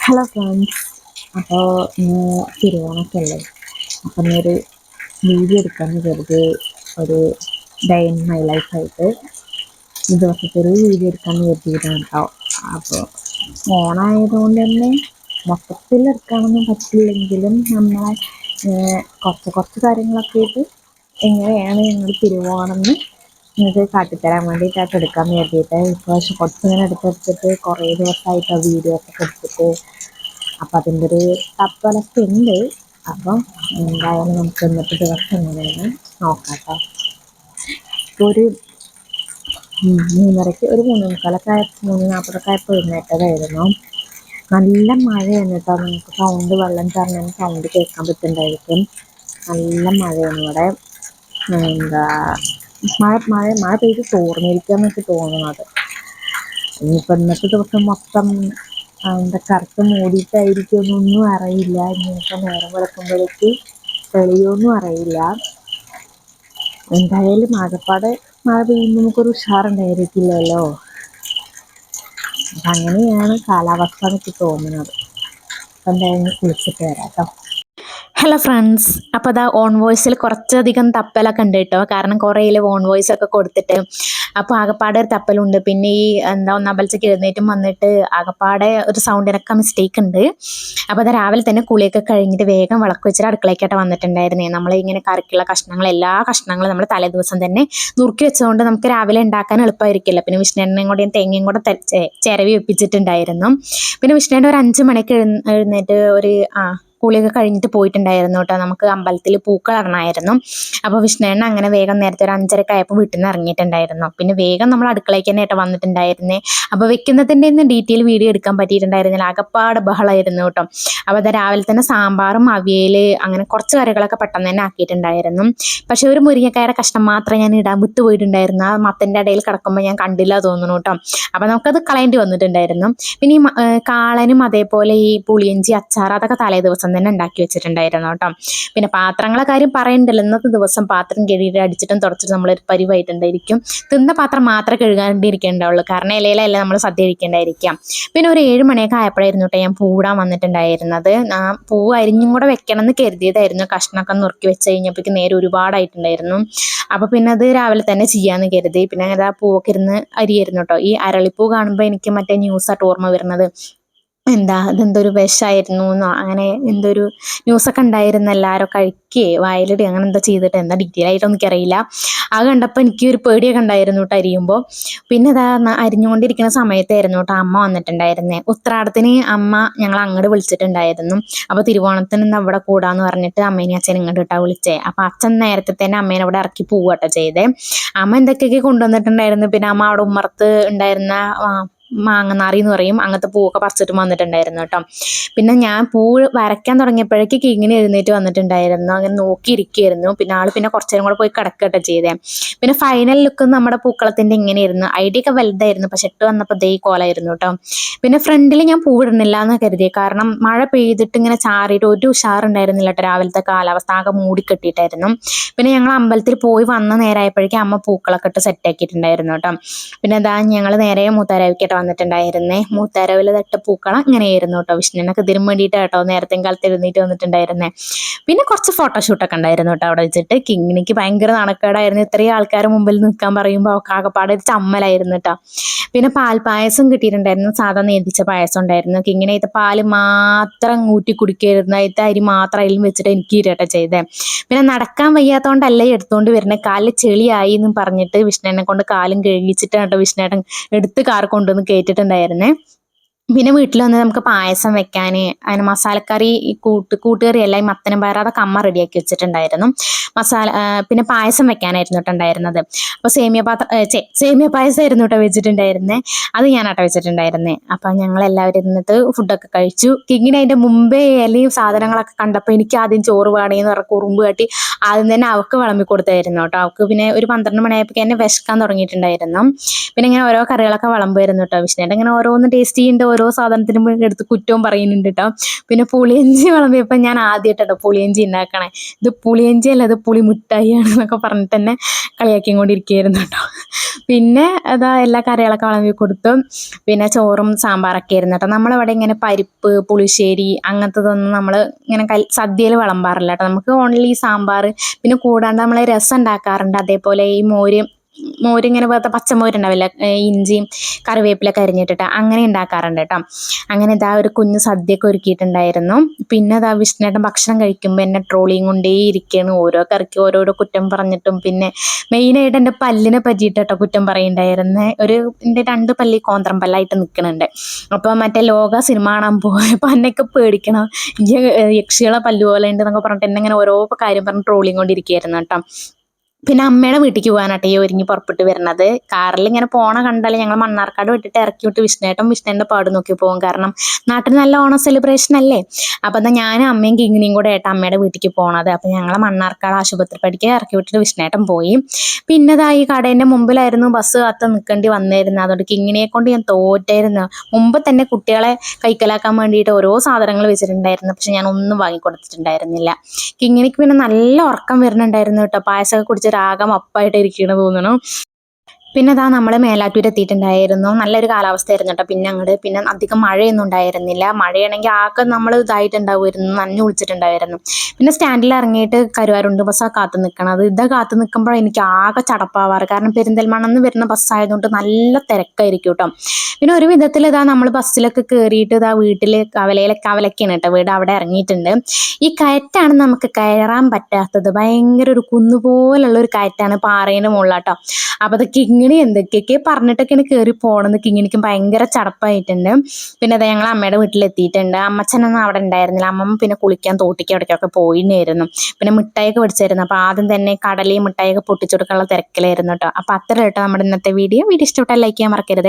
Hello friends അപ്പോൾ അല്ലേ അപ്പം ഒരു വീഡിയോ എടുക്കാമെന്ന് കരുതി ഒരു ഡേ ഇൻ മൈ ലൈഫായിട്ട് ഈ ദിവസത്തെ ഒരു വീഡിയോ എടുക്കാമെന്ന് കരുതിയിട്ടാണ്. കേട്ടോ അപ്പോൾ ഓണായതുകൊണ്ട് തന്നെ മൊത്തത്തിൽ എടുക്കാനൊന്നും പറ്റില്ലെങ്കിലും നമ്മൾ കുറച്ച് കുറച്ച് കാര്യങ്ങളൊക്കെ ആയിട്ട് എങ്ങനെയാണ് ഞങ്ങൾ തിരുവോണം എന്ന് നിങ്ങൾക്ക് കാട്ടിത്തരാൻ വേണ്ടിയിട്ടായിട്ട് എടുക്കാൻ കരുതിയിട്ട്. ഇപ്രാവശ്യം കുറച്ചിങ്ങനെ എടുത്തെടുത്തിട്ട് കുറേ ദിവസമായിട്ട് ആ വീഡിയോ ഒക്കെ എടുത്തിട്ട് അപ്പം അതിന്റെ ഒരു തപ്പലൊക്കെ ഉണ്ട്. അപ്പം എന്തായാലും നമുക്ക് ഇന്നത്തെ ദിവസം എങ്ങനെയാണ് നോക്കാം കേട്ടോ ഒരു മൂന്നരയ്ക്ക് ഒരു മൂന്ന് മുക്കാലൊക്കെ മൂന്ന് നാൽപ്പതൊക്കെ ആയപ്പോൾ എഴുന്നേറ്റതായിരുന്നു. നല്ല മഴയാണ് കേട്ടോ. നമുക്ക് സൗണ്ട് വെള്ളം ചാറുന്ന സൗണ്ട് കേൾക്കാൻ പറ്റുന്നുണ്ടായിരിക്കും നല്ല മഴയാണ് ഇവിടെ. എന്താ മഴ മഴ മഴ പെയ്ത് തോർന്നിരിക്കാന്നൊക്കെ തോന്നുന്നത്. ഇനിയിപ്പോൾ ഇന്നത്തെ ദിവസം മൊത്തം എന്താ കറുത്ത് മൂടിയിട്ടായിരിക്കും അറിയില്ല. ഇനിയിപ്പോൾ നേരം വിളക്കുമ്പോഴേക്ക് തെളിയൊന്നും അറിയില്ല. എന്തായാലും ആകപ്പാടെ മഴ പെയ്യുമ്പോൾ നമുക്കൊരു ഉഷാറുണ്ടായിരിക്കില്ലല്ലോ. അങ്ങനെയാണ് കാലാവസ്ഥ എനിക്ക് തോന്നുന്നത്. അപ്പം എന്തായാലും കുളിച്ചിട്ട് വരാം കേട്ടോ. ഹലോ ഫ്രണ്ട്സ് അപ്പോൾ അതാ ഓൺ വോയിസിൽ കുറച്ചധികം തപ്പലൊക്കെ ഉണ്ട് കേട്ടോ കാരണം കുറേയിൽ ഓൺ വോയിസ് ഒക്കെ കൊടുത്തിട്ട് അപ്പോൾ ആകപ്പാടെ ഒരു തപ്പലുണ്ട്. പിന്നെ ഈ എന്താ ഒന്നമ്പലത്തേക്ക് എഴുന്നേറ്റും വന്നിട്ട് ആകപ്പാടെ ഒരു സൗണ്ടിനൊക്കെ മിസ്റ്റേക്ക് ഉണ്ട്. അപ്പോൾ അത് രാവിലെ തന്നെ കുളിയൊക്കെ കഴിഞ്ഞിട്ട് വേഗം വിളക്ക് വെച്ചിട്ട് അടുക്കളയ്ക്കായിട്ട് വന്നിട്ടുണ്ടായിരുന്നേ. നമ്മൾ ഇങ്ങനെ കറിക്കുള്ള കഷ്ണങ്ങൾ എല്ലാ കഷ്ണങ്ങളും നമ്മൾ തലേ ദിവസം തന്നെ നുറുക്കി വെച്ചതുകൊണ്ട് നമുക്ക് രാവിലെ ഉണ്ടാക്കാൻ എളുപ്പമായിരിക്കില്ല പിന്നെ വിഷ്ണുവിനെയും കൂടെ തേങ്ങയും കൂടെ ചിരവി വെപ്പിച്ചിട്ടുണ്ടായിരുന്നു. പിന്നെ വിഷ്ണുവിന്റെ ഒരു അഞ്ച് മണിക്ക് എഴുന്നേറ്റ് ഒരു ആ കുളിയൊക്കെ കഴിഞ്ഞിട്ട് പോയിട്ടുണ്ടായിരുന്നു കേട്ടോ. നമുക്ക് അമ്പലത്തിൽ പൂക്കൾ ഇറങ്ങായിരുന്നു അപ്പോൾ വിഷ്ണുണ്ണ അങ്ങനെ വേഗം നേരത്തെ ഒരു അഞ്ചരക്ക് ആയപ്പോൾ വീട്ടിൽ നിന്ന് ഇറങ്ങിയിട്ടുണ്ടായിരുന്നു. പിന്നെ വേഗം നമ്മൾ അടുക്കളയ്ക്ക് തന്നെ ആയിട്ട് വന്നിട്ടുണ്ടായിരുന്നേ. അപ്പോൾ വെക്കുന്നതിന്റെ ഒന്നും ഡീറ്റെയിൽ വീഡിയോ എടുക്കാൻ പറ്റിയിട്ടുണ്ടായിരുന്നില്ല. അകപ്പാട് ബഹളമായിരുന്നു കേട്ടോ. അപ്പോൾ അത് രാവിലെ തന്നെ സാമ്പാറും അവിയൽ അങ്ങനെ കുറച്ച് കറികളൊക്കെ പെട്ടെന്ന് തന്നെ ആക്കിയിട്ടുണ്ടായിരുന്നു. പക്ഷേ ഒരു മുരിങ്ങക്കായുടെ കഷ്ണം മാത്രം ഞാൻ ഇടാൻ വിട്ടുപോയിട്ടുണ്ടായിരുന്നു. ആ മത്തന്റെ ഇടയിൽ കിടക്കുമ്പോൾ ഞാൻ കണ്ടില്ല തോന്നുന്നു കേട്ടോ. അപ്പോൾ നമുക്കത് കളയേണ്ടി വന്നിട്ടുണ്ടായിരുന്നു. പിന്നെ ഈ കാളനും അതേപോലെ ഈ പുളിയഞ്ചി അച്ചാർ അതൊക്കെ തലേ ദിവസം തന്നെ ഉണ്ടാക്കി വെച്ചിട്ടുണ്ടായിരുന്നു കേട്ടോ. പിന്നെ പാത്രങ്ങളെ കാര്യം പറയണ്ടല്ലോ. ഇന്നത്തെ ദിവസം പാത്രം കഴുകിയിട്ട് അടിച്ചിട്ടും നമ്മൾ ഒരു പരിവായിട്ടുണ്ടായിരിക്കും. തിന്ന പാത്രം മാത്രമേ കഴുകാണ്ടിരിക്കേണ്ടാവുള്ളൂ. കാരണം ഇലയിലല്ല നമ്മൾ സദ്യ കഴിക്കേണ്ടായിരിക്കാം. പിന്നെ ഒരു ഏഴ് മണിയൊക്കെ ആയപ്പോഴായിരുന്നു കേട്ടോ ഞാൻ പൂടാൻ വന്നിട്ടുണ്ടായിരുന്നത്. ആ പൂ അരിഞ്ഞും കൂടെ വെക്കണം എന്ന് കരുതിയതായിരുന്നു. കഷ്ണമൊക്കെ നുറുക്കി വെച്ച് കഴിഞ്ഞപ്പോഴേക്ക് നേരെ ഒരുപാടായിട്ടുണ്ടായിരുന്നു. അപ്പോൾ പിന്നെ അത് രാവിലെ തന്നെ ചെയ്യാന്ന് കരുതി. പിന്നെ അതാ പൂവൊക്കെ ഇരുന്ന് അരിയായിരുന്നു കേട്ടോ. ഈ അരളിപ്പൂ കാണുമ്പോൾ എനിക്ക് മറ്റേ ന്യൂസായിട്ട് ഓർമ്മ വരുന്നത്. എന്താ അതെന്തൊരു വിഷമായിരുന്നു എന്നോ അങ്ങനെ എന്തൊരു ന്യൂസൊക്കെ ഉണ്ടായിരുന്നു എല്ലാവരും കഴിക്കേ വയലിടി അങ്ങനെ എന്താ ചെയ്തിട്ട് എന്താ ഡീറ്റെയിൽ ആയിട്ടൊന്നും എനിക്കറിയില്ല. ആ കണ്ടപ്പോൾ എനിക്ക് ഒരു പേടിയൊക്കെ ഉണ്ടായിരുന്നു കേട്ടോ അരിയുമ്പോൾ പിന്നെ ന- അരിഞ്ഞുകൊണ്ടിരിക്കുന്ന സമയത്തായിരുന്നു കേട്ടോ അമ്മ വന്നിട്ടുണ്ടായിരുന്നേ. ഉത്രാടത്തിന് അമ്മ ഞങ്ങൾ അങ്ങോട്ട് വിളിച്ചിട്ടുണ്ടായിരുന്നു. അപ്പോൾ തിരുവോണത്തിന് ഇന്ന് അവിടെ കൂടാന്ന് പറഞ്ഞിട്ട് അമ്മേനെ അച്ഛൻ ഇങ്ങോട്ട് കേട്ടോ വിളിച്ചേ. അപ്പോൾ അച്ഛൻ നേരത്തെ തന്നെ അമ്മേനെ അവിടെ ഇറക്കി പോവുകട്ടോ ചെയ്തേ. അമ്മ എന്തൊക്കെയൊക്കെ കൊണ്ടുവന്നിട്ടുണ്ടായിരുന്നു? പിന്നെ അമ്മ അവിടെ ഉമ്മർത്ത് ഉണ്ടായിരുന്ന മാങ്ങനാറി എന്ന് പറയും. അങ്ങനത്തെ പൂവൊക്കെ പറിച്ചിട്ട് വന്നിട്ടുണ്ടായിരുന്നു കേട്ടോ. പിന്നെ ഞാൻ പൂ വരയ്ക്കാൻ തുടങ്ങിയപ്പോഴേക്ക് ഇങ്ങനെ എഴുന്നേറ്റ് വന്നിട്ടുണ്ടായിരുന്നു. അങ്ങനെ നോക്കിയിരിക്കുകയായിരുന്നു. പിന്നെ ആൾ പിന്നെ കുറച്ചു നേരം കൂടെ പോയി കിടക്കട്ടെ ചെയ്തേ. പിന്നെ ഫൈനൽ ലുക്ക് നമ്മുടെ പൂക്കളത്തിന്റെ ഇങ്ങനെയായിരുന്നു. ഐഡിയ ഒക്കെ വലുതായിരുന്നു. പക്ഷെ ഇട്ട് വന്നപ്പോൾ ദേ കോലായിരുന്നു കേട്ടോ. പിന്നെ ഫ്രണ്ടിൽ ഞാൻ പൂവിടുന്നില്ല എന്ന് കരുതി. കാരണം മഴ പെയ്തിട്ട് ഇങ്ങനെ ചാറിയിട്ട് ഒരു ഉഷാറുണ്ടായിരുന്നില്ല കേട്ടോ രാവിലത്തെ കാലാവസ്ഥ. ആകെ മൂടിക്കെട്ടിയിട്ടായിരുന്നു പിന്നെ ഞങ്ങൾ അമ്പലത്തിൽ പോയി വന്ന നേരമായപ്പോഴേക്കും അമ്മ പൂക്കളൊക്കെ ഇട്ട് സെറ്റാക്കിയിട്ടുണ്ടായിരുന്നു കേട്ടോ. പിന്നെ അതാ ഞങ്ങൾ നേരെ മൂത്താരാവിക്കായിട്ട് വന്നിട്ടുണ്ടായിരുന്നേ. മൂത്താരാവിൽ തട്ട പൂക്കളം ഇങ്ങനെയായിരുന്നു കേട്ടോ വിഷ്ണുവിനൊക്കെ ഇതിനും വേണ്ടിയിട്ട് കേട്ടോ നേരത്തെ കാലത്ത് എഴുന്നേറ്റ് വന്നിട്ടുണ്ടായിരുന്നേ. പിന്നെ കുറച്ച് ഫോട്ടോഷൂട്ടൊക്കെ ഉണ്ടായിരുന്നു കേട്ടോ അവിടെ വെച്ചിട്ട്. കിങ്ങിനിക്ക് ഭയങ്കര നാണക്കേടായിരുന്നു. ഇത്രയും ആൾക്കാർ മുമ്പിൽ നിൽക്കാൻ പറയുമ്പോൾ അവൾക്ക് ആകെപ്പാടെ ഒരു ചമ്മലായിരുന്നു കേട്ടോ. പിന്നെ പാൽപ്പായസം കിട്ടിയിട്ടുണ്ടായിരുന്നു. സാധാ നേതിച്ച പായസം ഉണ്ടായിരുന്നു. കിങ്ങിനെ ഇത് പാൽ മാത്രം ഊറ്റി കുടിക്കരുന്ന ഇത് അരി മാത്രം അതിലും വെച്ചിട്ട് എനിക്ക് ഇരട്ട ചെയ്തേ. പിന്നെ നടക്കാൻ വയ്യാത്തതുകൊണ്ടല്ലേ എടുത്തുകൊണ്ട് വരുന്നത് കാലിൽ ചെളിയായി എന്നും പറഞ്ഞിട്ട് വിഷ്ണുവിനെ കൊണ്ട് കാലും കഴുകിച്ചിട്ടാണ് കേട്ടോ വിഷ്ണുവേട്ടൻ എടുത്ത് കാർ കൊണ്ടുവന്ന് കയറ്റിട്ടുണ്ടായിരുന്നേ പിന്നെ വീട്ടിൽ വന്ന് നമുക്ക് പായസം വെക്കാൻ അതിന് മസാലക്കറി കൂട്ട് കൂട്ടുകറി എല്ലാം മത്തനും പയർ അതൊക്കെ അമ്മ റെഡിയാക്കി വെച്ചിട്ടുണ്ടായിരുന്നു. മസാല പിന്നെ പായസം വെക്കാനായിരുന്നു കേട്ടോ ഉണ്ടായിരുന്നത്. അപ്പോൾ സേമിയ പാത്രം സേമിയ പായസം ആയിരുന്നു കേട്ടോ വെച്ചിട്ടുണ്ടായിരുന്നേ. അത് ഞാൻ ഞാനാട്ടോ വെച്ചിട്ടുണ്ടായിരുന്നേ. അപ്പം ഞങ്ങൾ എല്ലാവരും ഇരുന്നിട്ട് ഫുഡൊക്കെ കഴിച്ചു. കിങ്ങിന് അതിന്റെ മുമ്പേ ഇലയും സാധനങ്ങളൊക്കെ കണ്ടപ്പോൾ എനിക്ക് ആദ്യം ചോറ് വേണമെന്ന് പറഞ്ഞ കുറുമ്പ് കാട്ടി ആദ്യം തന്നെ അവൾക്ക് വിളമ്പി കൊടുത്തായിരുന്നു കേട്ടോ. അവൾക്ക് പിന്നെ ഒരു പന്ത്രണ്ട് മണിയായപ്പോൾ എന്നെ വിശക്കാൻ തുടങ്ങിയിട്ടുണ്ടായിരുന്നു. പിന്നെ ഇങ്ങനെ ഓരോ കറികളൊക്കെ വിളമ്പുമായിരുന്നു കേട്ടോ വിഷ്ണുവിന്റെ ഇങ്ങനെ ഓരോന്ന് ടേസ്റ്റ് ചെയ്യേണ്ട ഓരോ സാധനത്തിനും എടുത്ത് കുറ്റവും പറയുന്നുണ്ട് കേട്ടോ പിന്നെ പുളിയഞ്ചി വിളമ്പിയപ്പോൾ ഞാൻ ആദ്യമായിട്ടോ പുളിയഞ്ചി ഉണ്ടാക്കണേ ഇത് പുളിയഞ്ചി അല്ല ഇത് പുളി മിഠായിയാണ് എന്നൊക്കെ പറഞ്ഞിട്ട് തന്നെ കളിയാക്കി കൊണ്ടിരിക്കുകയായിരുന്നു കേട്ടോ പിന്നെ അതാ എല്ലാ കറികളൊക്കെ വിളമ്പി കൊടുത്തു. പിന്നെ ചോറും സാമ്പാറൊക്കെ ആയിരുന്നു കേട്ടോ നമ്മളിവിടെ ഇങ്ങനെ പരിപ്പ് പുളിശ്ശേരി അങ്ങനത്തതൊന്നും നമ്മൾ ഇങ്ങനെ കൽ സദ്യയിൽ വിളമ്പാറില്ല കേട്ടോ നമുക്ക് ഓൺലി സാമ്പാർ പിന്നെ കൂടാണ്ട് നമ്മൾ രസം ഉണ്ടാക്കാറുണ്ട് അതേപോലെ ഈ മോര് മോരിങ്ങനെ പോലത്തെ പച്ചമോരുണ്ടാവില്ല? ഇഞ്ചിയും കറിവേപ്പിലൊക്കെ അരിഞ്ഞിട്ടിട്ട് അങ്ങനെ ഉണ്ടാക്കാറുണ്ട് കേട്ടോ. അങ്ങനെ ഇതാ ഒരു കുഞ്ഞു സദ്യയൊക്കെ ഒരുക്കിയിട്ടുണ്ടായിരുന്നു. പിന്നെ അതാ വിഷ്ണുവേട്ടൻ ഭക്ഷണം കഴിക്കുമ്പോൾ എന്നെ ട്രോളിയും കൊണ്ടേ ഇരിക്കുകയാണ് ഓരോ കറിക്ക് ഓരോരോ കുറ്റം പറഞ്ഞിട്ടും പിന്നെ മെയിനായിട്ട് എന്റെ പല്ലിനെ പറ്റിയിട്ട് കേട്ടോ കുറ്റം പറയുണ്ടായിരുന്നേ. ഒരു എന്റെ രണ്ട് പല്ലി കോന്ത്രം പല്ലായിട്ട് നിൽക്കുന്നുണ്ട് അപ്പോൾ മറ്റേ ലോക സിനിമ കാണാൻ പോയപ്പോൾ എന്നൊക്കെ പേടിക്കണം. യക്ഷികളെ പല്ല് പോലെ ഉണ്ട് എന്നൊക്കെ പറഞ്ഞിട്ട് എന്നെ ഇങ്ങനെ ഓരോ കാര്യം പറഞ്ഞ് ട്രോളിയും കൊണ്ടിരിക്കുകയായിരുന്നു കേട്ടോ. പിന്നെ അമ്മയുടെ വീട്ടിലേക്ക് പോകാനാട്ടെ ഈ ഒരുങ്ങി പുറപ്പെട്ട് വരുന്നത്. കാറിൽ ഇങ്ങനെ പോണ കണ്ടാൽ ഞങ്ങൾ മണ്ണാർക്കാട് വിട്ടിട്ട് ഇറക്കി വിട്ട് വിഷ്ണുവേട്ടൻ വിഷ്ണേന്റെ പാട് നോക്കി പോകും കാരണം നാട്ടിൽ നല്ല ഓണം സെലിബ്രേഷൻ അല്ലേ? അപ്പം എന്നാൽ ഞാനും അമ്മയും കിങ്ങിനിയും കൂടെ ആയിട്ട് അമ്മയുടെ വീട്ടിലേക്ക് പോണത്. അപ്പം ഞങ്ങൾ മണ്ണാർക്കാട് ആശുപത്രി പഠിക്കുക ഇറക്കി വിട്ടിട്ട് വിഷ്ണേട്ടം പോയി. പിന്നെ ഇതാ ഈ കടേന്റെ മുമ്പിലായിരുന്നു ബസ് കാത്ത് നിൽക്കേണ്ടി വന്നിരുന്നത്. അതുകൊണ്ട് കിങ്ങിനിയെ കൊണ്ട് ഞാൻ തോറ്റായിരുന്നു. മുമ്പ് തന്നെ കുട്ടികളെ കൈക്കലാക്കാൻ വേണ്ടിയിട്ട് ഓരോ സാധനങ്ങൾ വെച്ചിട്ടുണ്ടായിരുന്നു. പക്ഷെ ഞാൻ ഒന്നും വാങ്ങിക്കൊടുത്തിട്ടുണ്ടായിരുന്നില്ല. കിങ്ങിനിക്ക് പിന്നെ നല്ല ഉറക്കം വരുന്നുണ്ടായിരുന്നു കേട്ടോ. പായസമൊക്കെ കുടിച്ച് രാഗം അപ്പായിട്ട് ഇരിക്കണ പിന്നെ അതാ നമ്മൾ മേലാറ്റൂർ എത്തിയിട്ടുണ്ടായിരുന്നു നല്ലൊരു കാലാവസ്ഥയായിരുന്നു കേട്ടോ. പിന്നെ അങ്ങോട്ട് പിന്നെ അധികം മഴയൊന്നും ഉണ്ടായിരുന്നില്ല. മഴയാണെങ്കിൽ ആകെ നമ്മൾ ഇതായിട്ടുണ്ടാവുമായിരുന്നു. നനഞ്ഞു കുളിച്ചിട്ടുണ്ടായിരുന്നു. പിന്നെ സ്റ്റാൻഡിൽ ഇറങ്ങിയിട്ട് കരുവാരുണ്ട് ബസ്സാണ് കാത്തു നിൽക്കണത് ഇതാ കാത്തു നിൽക്കുമ്പോൾ എനിക്ക് ആകെ ചടപ്പാവാറ്. കാരണം പെരിന്തൽമണ്ണെന്ന് വരുന്ന ബസ്സായതുകൊണ്ട് നല്ല തിരക്കായിരിക്കും കേട്ടോ. പിന്നെ ഒരു വിധത്തിൽ ഇതാ നമ്മൾ ബസ്സിലൊക്കെ കയറിയിട്ട് ഇതാ വീട്ടിൽ കവലയിലെ കവലക്കാണ് കേട്ടോ വീട് അവിടെ ഇറങ്ങിയിട്ടുണ്ട്. ഈ കയറ്റാണ് നമുക്ക് കയറാൻ പറ്റാത്തത്. ഭയങ്കര ഒരു കുന്നുപോലുള്ള ഒരു കയറ്റാണ് പാറേന്റെ മുകളിലാട്ടോ. അപ്പോൾ അത് കിങ്ങിണി എന്തൊക്കെയൊക്കെ പറഞ്ഞിട്ടൊക്കെയാണ് കയറി പോകണമെന്ന് കിങ്ങിണിക്കും ഭയങ്കര ചടപ്പായിട്ടുണ്ട്. പിന്നെ അതെ ഞങ്ങൾ അമ്മയുടെ വീട്ടിലെത്തിയിട്ടുണ്ട്. അമ്മച്ചനൊന്നും അവിടെ ഉണ്ടായിരുന്നില്ല. അമ്മ പിന്നെ കുളിക്കാൻ തോട്ടിക്ക് അവിടേക്കൊക്കെ പോയിരുന്നു പിന്നെ മിഠായിയൊക്കെ പിടിച്ചായിരുന്നു അപ്പോൾ ആദ്യം തന്നെ കടലയും മിഠായിയൊക്കെ പൊട്ടിച്ചു കൊടുക്കാനുള്ള തിരക്കിലായിരുന്നു കേട്ടോ. അപ്പോൾ അത്ര കേട്ടോ നമ്മുടെ ഇന്നത്തെ വീഡിയോ. വീഡിയോ ഇഷ്ടപ്പെട്ടാൽ ലൈക്ക് ചെയ്യാൻ മറക്കരുത്.